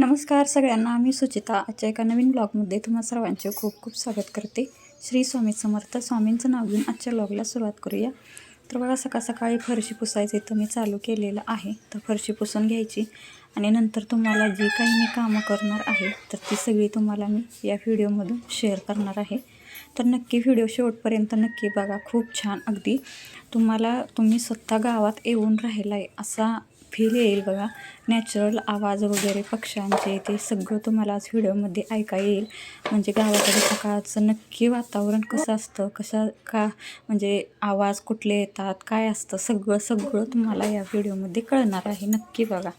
नमस्कार सगळ्यांना मी सुचिता आजच्या एका नवीन ब्लॉगमध्ये तुम्हा सर्वांचे खूप खूप स्वागत करते. श्री स्वामी समर्थ स्वामींचं नाव घेऊन आजच्या ब्लॉगला सुरुवात करूया. तर बघा सकाळ सकाळी फरशी पुसायचं इथं मी चालू केलेलं आहे. तर फरशी पुसून घ्यायची आणि नंतर तुम्हाला जी काही मी कामं करणार आहे तर ती सगळी तुम्हाला मी या व्हिडिओमधून शेअर करणार आहे. तर नक्की व्हिडिओ शेवटपर्यंत नक्की बघा खूप छान. अगदी तुम्हाला तुम्ही स्वतः गावात येऊन राहिला आहे असा फील येईल बघा. नॅचरल आवाज वगैरे पक्ष्यांचे ते सगळं तुम्हाला आज व्हिडिओमध्ये ऐका येईल. म्हणजे गावाकडे सकाळचं नक्की वातावरण कसं असतं कशा का म्हणजे आवाज कुठले येतात काय असतं सगळं सगळं तुम्हाला या व्हिडिओमध्ये कळणार आहे नक्की बघा.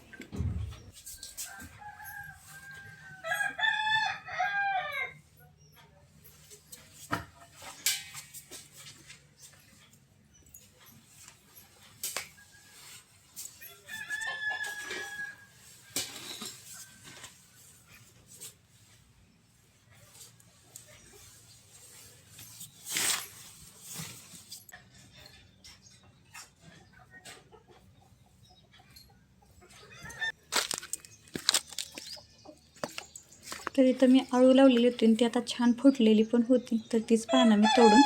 तर इथं मी आळू लावलेली होती आणि ती आता छान फुटलेली पण होती. तर तीच पानं मी तोडून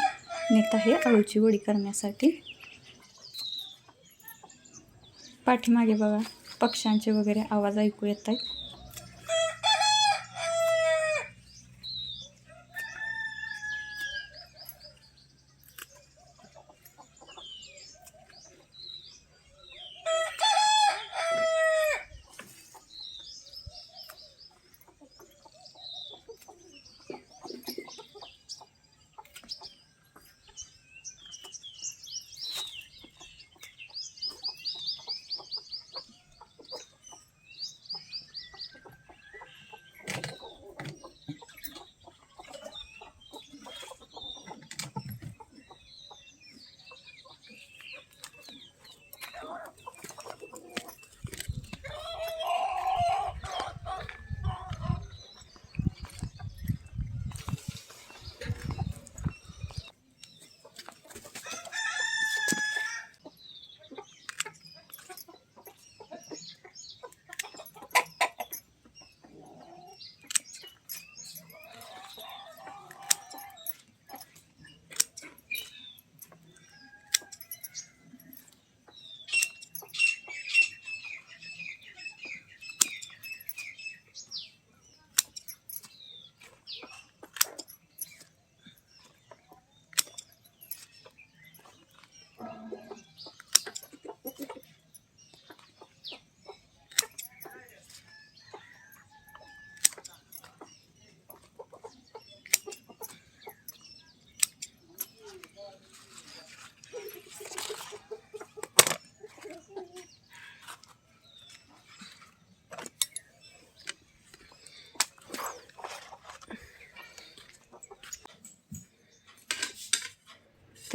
नेत आहे आळूची वडी करण्यासाठी. पाठीमागे बघा पक्ष्यांचे वगैरे आवाज ऐकू येत आहेत.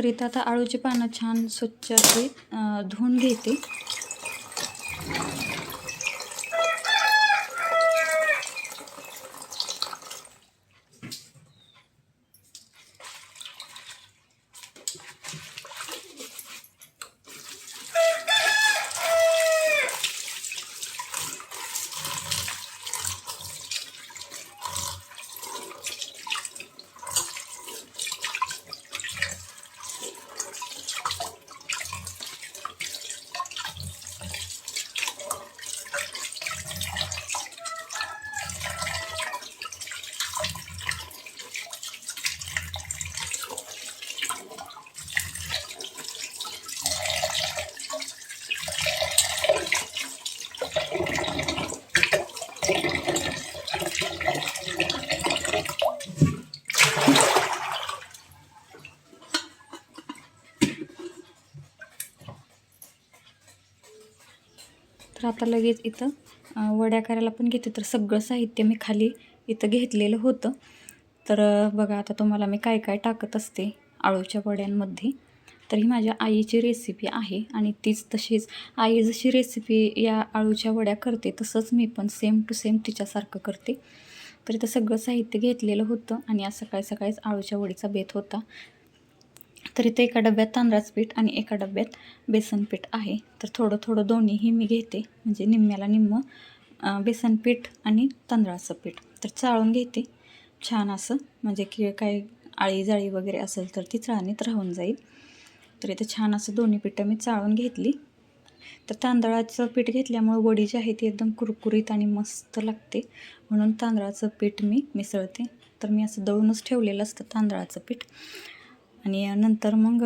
तर इथं आता आळूची पानं छान स्वच्छ अशी धुवून घेते. आता लगेच इथं वड्या करायला पण घेते. तर सगळं साहित्य मी खाली इथं घेतलेलं होतं. तर बघा आता तुम्हाला मी काय काय टाकत असते आळूच्या वड्यांमध्ये. तर ही माझ्या आईची रेसिपी आहे आणि तीच तशीच आई जशी रेसिपी या आळूच्या वड्या करते तसंच मी पण सेम टू सेम तिच्यासारखं करते. तर इथं सगळं साहित्य घेतलेलं होतं आणि आज सकाळी सकाळीच आळूच्या वडीचा बेत होता. तर इथे एका डब्यात तांदळाचं पीठ आणि एका डब्यात बेसन पीठ आहे. तर थोडं थोडं दोन्हीही मी घेते. म्हणजे निम्म्याला निम्म बेसन पीठ आणि तांदळाचं पीठ. तर चाळून घेते. छान असं. म्हणजे की काही आळी जाळी वगैरे असेल तर ती चाळणीत राहून जाईल. तर इथं छान असं दोन्ही पिठं मी चाळून घेतली. तर तांदळाचं पीठ घेतल्यामुळं वडी जी आहे ती एकदम कुरकुरीत आणि मस्त लागते. म्हणून तांदळाचं पीठ मी मिसळते. तर मी असं दळूनच ठेवलेलं असतं तांदळाचं पीठ. आणि नंतर मग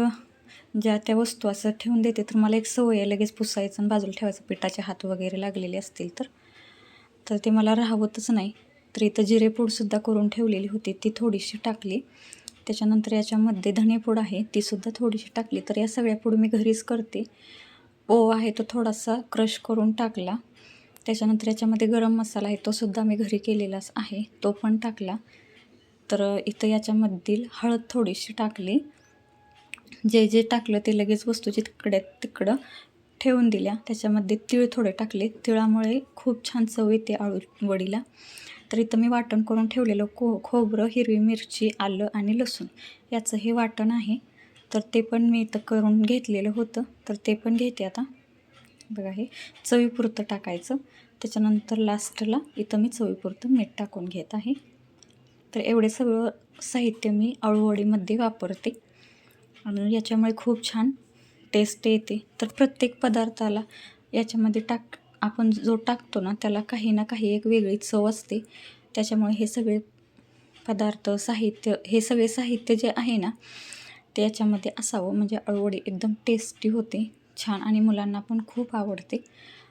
ज्या त्या वस्तू असं ठेवून देते तर मला एक सवय आहे लगेच पुसायचं आणि बाजूला ठेवायचं. पिठाचे हात वगैरे लागलेले असतील तर. तर ते मला राहवतच नाही. तर इथं जिरेपूडसुद्धा करून ठेवलेली होती ती थोडीशी टाकली. त्याच्यानंतर याच्यामध्ये धणेपूड आहे तीसुद्धा थोडीशी टाकली. तर या सगळ्या पूड मी घरीच करते. ओवा आहे तो थोडासा क्रश करून टाकला. त्याच्यानंतर याच्यामध्ये गरम मसाला आहे तोसुद्धा मी घरी केलेलाच आहे तो पण टाकला. तर इथं याच्यामधील हळद थोडीशी टाकली. जे जे टाकलं ते लगेच वस्तू जिकडे तिकडं ठेवून दिल्या. त्याच्यामध्ये तीळ थोडे टाकले. तिळामुळे खूप छान चव येते आळू वडीला. तर इथं मी वाटण करून ठेवलेलं को खोबरं हिरवी मिरची आलं आणि लसूण याचं हे वाटण आहे. तर ते पण मी इथं करून घेतलेलं होतं. तर ते पण घेते आता. बघा हे चवीपुरतं टाकायचं. त्याच्यानंतर लास्टला इथं मी चवीपुरतं मीठ टाकून घेत आहे. तर एवढे सगळं साहित्य मी अळूवडीमध्ये वापरते. आणि याच्यामुळे खूप छान टेस्ट येते. तर प्रत्येक पदार्थाला याच्यामध्ये टाक आपण जो टाकतो ना त्याला काही ना काही एक वेगळी चव असते. त्याच्यामुळे हे सगळे पदार्थ साहित्य हे सगळे साहित्य जे आहे ना ते याच्यामध्ये असावं. म्हणजे अळवडी एकदम टेस्टी होते छान आणि मुलांना पण खूप आवडते.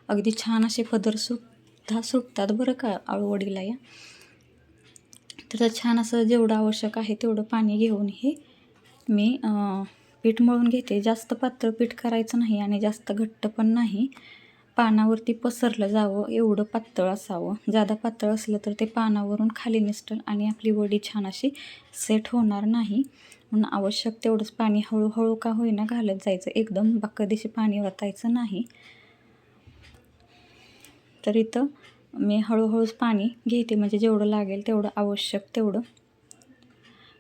अगदी छान असे पदर सुद्धा सुटतात बरं का अळूवडीला या. तर छान असं जेवढं आवश्यक आहे तेवढं पाणी घेऊन हे मी पीठ मळून घेते. जास्त पातळ पीठ करायचं नाही आणि जास्त घट्ट पण नाही. पानावरती पसरलं जावं एवढं पातळ असावं. जादा पातळ असलं तर ते पानावरून खाली निसटल आणि आपली वडी छान अशी सेट होणार नाही. म्हणून आवश्यक तेवढंच पाणी हळूहळू का होईना घालत जायचं. एकदम बाकदेशी पाणी वतायचं नाही. तर इथं मी हळूहळूच पाणी घेते म्हणजे जेवढं लागेल तेवढं आवश्यक तेवढं.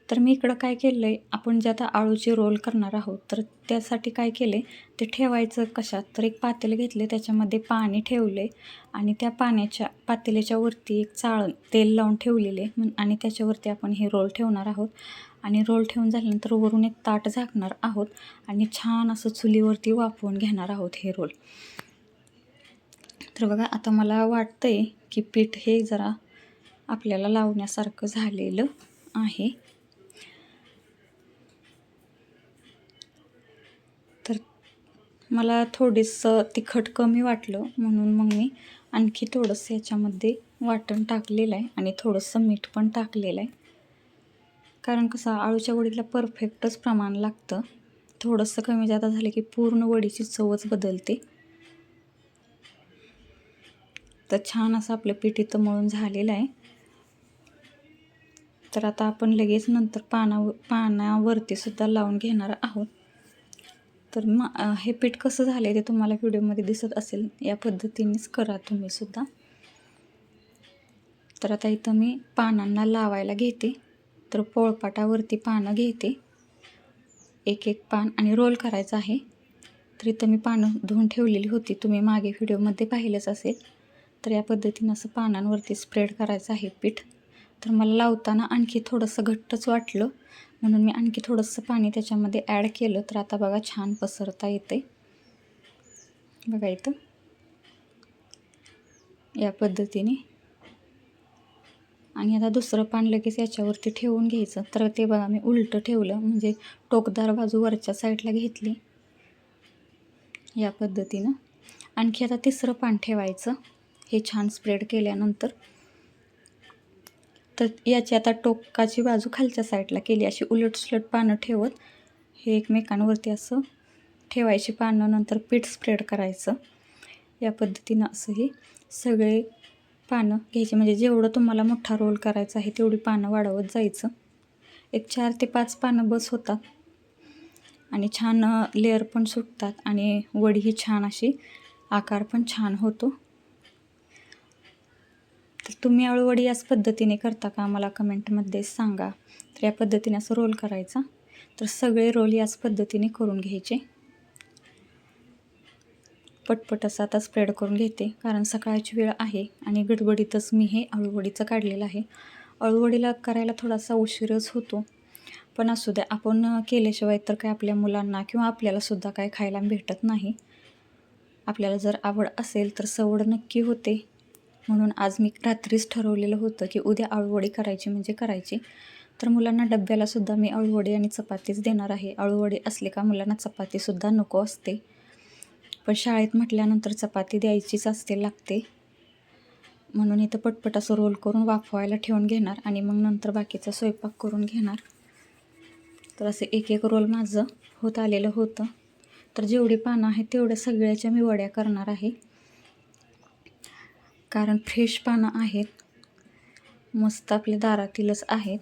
तर मी इकडं काय केलं आहे आपण जे आता आळूचे रोल करणार आहोत तर त्यासाठी काय केले ते ठेवायचं कशात? तर एक पातेलं घेतले त्याच्यामध्ये पाणी ठेवले आणि त्या पाण्याच्या पातेल्याच्या वरती एक चाळण तेल लावून ठेवलेले आणि त्याच्यावरती आपण हे रोल ठेवणार आहोत. आणि रोल ठेवून झाल्यानंतर वरून एक ताट झाकणार आहोत आणि छान असं चुलीवरती वाफवून घेणार आहोत हे रोल. तर बघा आता मला वाटतं आहे की पीठ हे जरा आपल्याला लावण्यासारखं झालेलं आहे. तर मला थोडंसं तिखट कमी वाटलं म्हणून मग मी आणखी थोडंसं याच्यामध्ये वाटण टाकलेलं आहे आणि थोडंसं मीठ पण टाकलेलं आहे. कारण कसं आळूच्या वडीला परफेक्टच प्रमाण लागतं. थोडंसं कमी जादा झालं की पूर्ण वडीची चवच बदलते. तर छान असं आपलं पीठ इथं मळून झालेलं आहे. तर आता आपण लगेच नंतर पाना पानावरती सुद्धा लावून घेणार आहोत. तर मा हे पीठ कसं झालं आहे ते तुम्हाला व्हिडिओमध्ये दिसत असेल या पद्धतीनेच करा तुम्ही सुद्धा. तर आता इथं मी पानांना लावायला घेते. तर पोळपाटावरती पानं घेते. एक एक पान आणि रोल करायचं आहे. तर इथं मी पानं धुवून ठेवलेली होती. तुम्ही मागे व्हिडिओमध्ये पाहिलंच असेल. तर या पद्धतीनं असं पानांवरती स्प्रेड करायचं आहे पीठ. तर मला लावताना आणखी थोडंसं घट्टच वाटलं. म्हणून मी आणखी थोडंसं पाणी त्याच्यामध्ये ॲड केलं. तर आता बघा छान पसरता येते बघा इथं. या पद्धतीने. आणि आता दुसरं पान लगेच याच्यावरती ठेवून घ्यायचं. तर ते बघा मी उलटं ठेवलं. म्हणजे टोकदार बाजू वरच्या साईडला घेतली. या पद्धतीनं. आणखी आता तिसरं पान ठेवायचं. हे छान स्प्रेड केल्यानंतर. तर याची आता टोकाची बाजू खालच्या साईडला केली. अशी उलट सुलट पानं ठेवत हे एकमेकांवरती असं ठेवायची पानं नंतर पीठ स्प्रेड करायचं. या पद्धतीनं असं हे सगळे पानं घ्यायची. म्हणजे जेवढं तुम्हाला मोठा रोल करायचा आहे तेवढी पानं वाढवत जायचं. एक चार ते पाच पानं बस होतात. आणि छान लेअर पण सुटतात. आणि वडी ही छान अशी आकार पण छान होतो. तर तुम्ही अळूवडी याच पद्धतीने करता का? मला कमेंटमध्ये सांगा. तर या पद्धतीने असं रोल करायचा. तर सगळे रोल याच पद्धतीने करून घ्यायचे. पटपट असं आता स्प्रेड करून घेते. कारण सकाळची वेळ आहे आणि गडबडीतच मी हे अळूवडीचं काढलेलं आहे. अळूवडीला करायला थोडासा उशीरच होतो. पण असू द्या आपण केल्याशिवाय तर काय आपल्या मुलांना किंवा आपल्यालासुद्धा काय खायला भेटत नाही. आपल्याला जर आवड असेल तर सवड नक्की होते. म्हणून आज मी रात्रीच ठरवलेलं होतं की उद्या अळूवडी करायची म्हणजे करायची. तर मुलांना डब्यालासुद्धा मी अळूवडी आणि चपातीच देणार आहे. अळूवडी असले का मुलांना चपातीसुद्धा नको असते. पण शाळेत म्हटल्यानंतर चपाती द्यायचीच असते लागते. म्हणून इथं पटपट असं रोल करून वाफवायला ठेवून घेणार आणि मग नंतर बाकीचा स्वयंपाक करून घेणार. तर असं एक एक रोल माझं होत आलेलं होतं. तर जेवढी पानं आहेत तेवढ्या सगळ्याच्या मी वड्या करणार आहे. कारण फ्रेश पानं आहेत. मस्त आपल्या दारातीलच आहेत.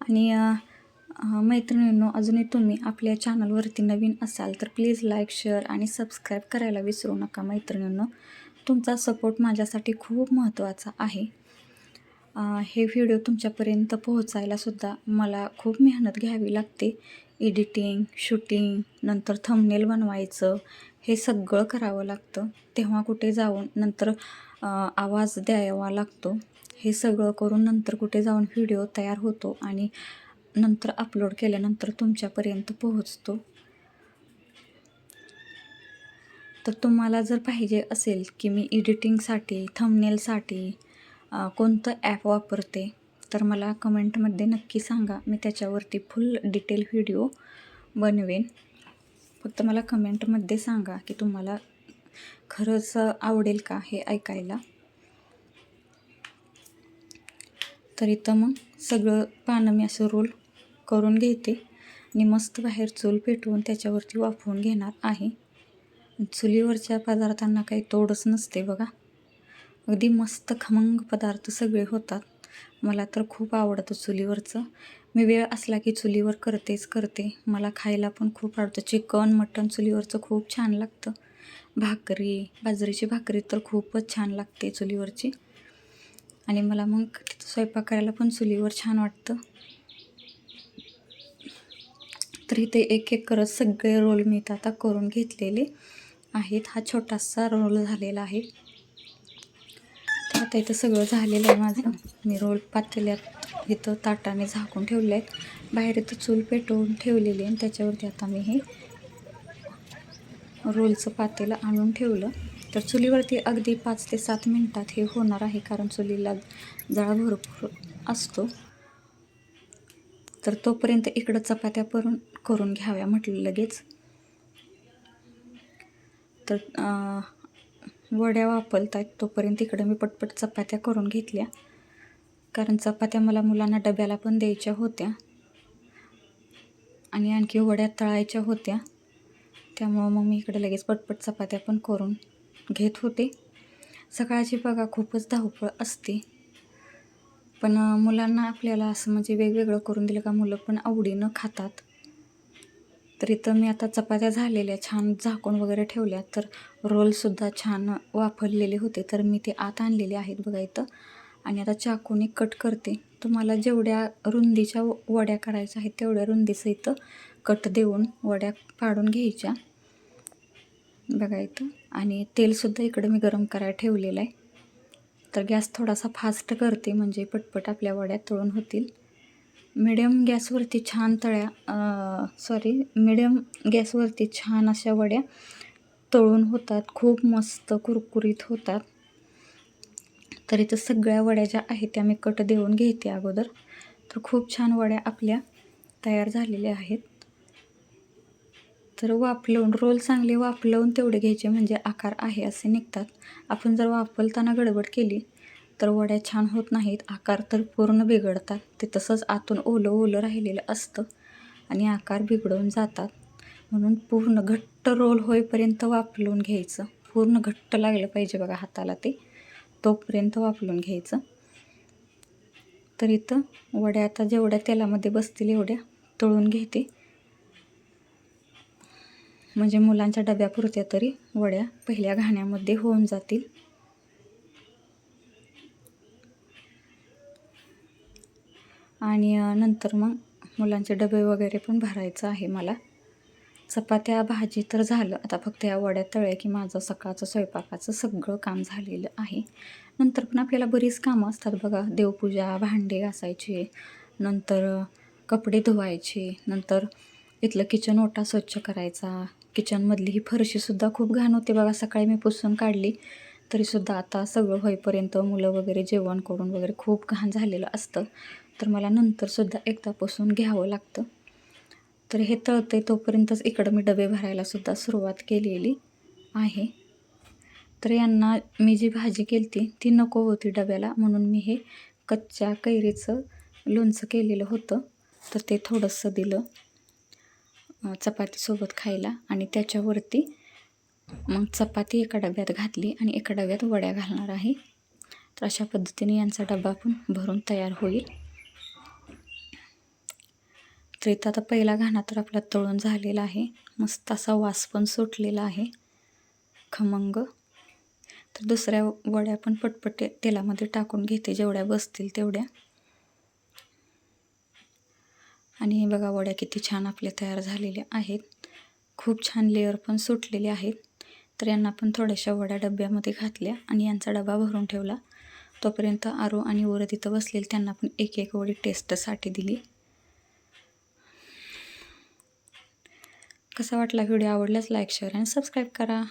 आणि मैत्रिणींनो अजूनही तुम्ही आपल्या चॅनलवरती नवीन असाल तर प्लीज लाईक शेअर आणि सबस्क्राईब करायला विसरू नका मैत्रिणींनो. तुमचा सपोर्ट माझ्यासाठी खूप महत्त्वाचा आहे. हे व्हिडिओ तुमच्यापर्यंत पोहोचायलासुद्धा मला खूप मेहनत घ्यावी लागते. एडिटिंग शूटिंग नंतर थंबनेल बनवायचं हे सगळं करावं लागतं. तेव्हा कुठे जाऊन नंतर आवाज द्यावा लागतो. हे सगळं करून नंतर कुठे जाऊन व्हिडिओ तयार होतो आणि नंतर अपलोड केल्यानंतर तुमच्यापर्यंत पोहोचतो. तर तुम्हाला जर पाहिजे असेल की मी एडिटिंगसाठी थंबनेलसाठी कोणतं ॲप वापरते तर मला कमेंटमध्ये नक्की सांगा. मी त्याच्यावरती फुल डिटेल व्हिडिओ बनवेन. फक्त मला कमेंटमध्ये सांगा की तुम्हाला खरंच आवडेल का हे ऐकायला. तर इथं मग सगळं पानं मी असं रोल करून घेते आणि मस्त बाहेर चूल पेटवून त्याच्यावरती वाफवून घेणार आहे. चुलीवरच्या पदार्थांना काही तोडच नसते बघा. अगदी मस्त खमंग पदार्थ सगळे होतात. मला तर खूप आवडतं चुलीवरचं. मी वेळ असला की चुलीवर करतेच करते. मला खायला पण खूप आवडतं. चिकन मटण चुलीवरचं खूप छान लागतं. भाकरी बाजरीची भाकरी तर खूपच छान लागते चुलीवरची. आणि मला मग तिथं स्वयंपाक करायला पण चुलीवर छान वाटतं. तर इथे एक एक करत सगळे रोल मी आता करून घेतलेले आहेत. हा छोटासा रोल झालेला आहे. आता इथं सगळं झालेलं आहे माझं. मी रोल पातेल्यात इथं ताटाने झाकून ठेवले आहेत. बाहेर इथं चूल पेटवून ठेवलेली आणि त्याच्यावरती आता मी हे रोलचं पातेलं आणून ठेवलं. तर चुलीवरती अगदी पाच ते सात मिनटात हे होणार आहे कारण चुलीला जळा भरपूर असतो. तर तोपर्यंत इकडं चपात्या करून करून घ्याव्या म्हटलं लगेच. तर वड्या वापरतात तोपर्यंत इकडं मी पटपट चपात्या करून घेतल्या. कारण चपात्या मला मुलांना डब्याला पण द्यायच्या होत्या. आणि आणखी वड्या तळायच्या होत्या. त्यामुळं मग मी इकडे लगेच पटपट चपात्या पण करून घेत होते. सकाळची बघा खूपच धावपळ असते. पण मुलांना आपल्याला असं म्हणजे वेगवेगळं करून दिलं का मुलं पण आवडीनं खातात. तर इथं मी आता चपात्या झालेल्या छान झाकून वगैरे ठेवल्या. तर रोलसुद्धा छान वाफरलेले होते. तर मी ते आत आणलेले आहेत बघा इथं. आणि आता चाकूने कट करते. तुम्हाला जेवढ्या रुंदीच्या वड्या करायच्या आहेत तेवढ्या रुंदीचं इथं कट देऊन वड्या पाडून घ्यायच्या. बघा इथं. आणि तेलसुद्धा इकडं मी गरम करायला ठेवलेलं आहे. तर गॅस थोडासा फास्ट करते म्हणजे पटपट आपल्या वड्या तळून होतील. मिडियम गॅसवरती छान तळ्या सॉरी मिडियम गॅसवरती छान अशा वड्या तळून होतात. खूप मस्त कुरकुरीत होतात. तर इथं सगळ्या वड्या ज्या आहेत त्या मी कट देऊन घेते अगोदर. तर खूप छान वड्या आपल्या तयार झालेल्या आहेत. तर वाफलवून रोल चांगले वाफलवून तेवढे घ्यायचे म्हणजे आकार आहे असे निघतात. आपण जर वाफलताना गडबड केली तर वड्या छान होत नाहीत. आकार तर पूर्ण बिघडतात. ते तसंच आतून ओलं ओलं राहिलेलं असतं आणि आकार बिघडून जातात. म्हणून पूर्ण घट्ट रोल होईपर्यंत वाफलवून घ्यायचं. पूर्ण घट्ट लागलं पाहिजे बघा हाताला ते. तोपर्यंत वाफलून घ्यायचं. तर इथं वड्या आता जेवढ्या तेलामध्ये बसतील एवढ्या तळून घेते. म्हणजे मुलांच्या डब्यापुरत्या तरी वड्या पहिल्या घाण्यामध्ये होऊन जातील. आणि नंतर मग मुलांचे डबे वगैरे पण भरायचं आहे मला. चपात्या भाजी तर झालं. आता फक्त या वड्या तळ्या की माझं सकाळचं स्वयंपाकाचं सगळं काम झालेलं आहे. नंतर पण आपल्याला बरीच कामं असतात बघा. देवपूजा भांडे घासायचे नंतर कपडे धुवायचे नंतर इथलं किचन ओटा स्वच्छ करायचा. किचनमधली ही फरशीसुद्धा खूप घाण होते बघा. सकाळी मी पुसून काढली तरीसुद्धा आता सगळं होईपर्यंत मुलं वगैरे जेवण करून वगैरे खूप घाण झालेलं असतं. तर मला नंतरसुद्धा एकदा पुसून घ्यावं लागतं. तर हे तळते तोपर्यंतच इकडं मी डबे भरायला सुद्धा सुरुवात केलेली आहे. तर यांना मी जी भाजी केली ती ती नको होती डब्याला म्हणून मी हे कच्च्या कैरीचं लोणचं केलेलं होतं. तर ते थोडंसं दिलं चपातीसोबत खायला आणि त्याच्यावरती मग चपाती एका डब्यात घातली आणि एका डब्यात वड्या घालणार आहे. तर अशा पद्धतीने यांचा डबा पण भरून तयार होईल. तर इथं आता पहिला घाणा तर आपला तळून झालेला आहे. मस्त असा वास पण सुटलेला आहे. खमंग. तर दुसऱ्या वड्या पण पटपट तेलामध्ये टाकून घेते. जेवढ्या बसतील तेवढ्या. आणि हे बघा वड्या किती छान आपल्या तयार झालेल्या आहेत. खूप छान लेअर पण सुटलेले आहेत. तर यांना पण थोड्याशा वड्या डब्यामध्ये घातल्या आणि यांचा डबा भरून ठेवला. तोपर्यंत आरो आणि वर तिथं बसलेले त्यांना पण एक एक वडी टेस्टसाठी दिली. कसा वाटला व्हिडिओ आवडल्यास लाईक शेअर आणि सबस्क्राईब करा.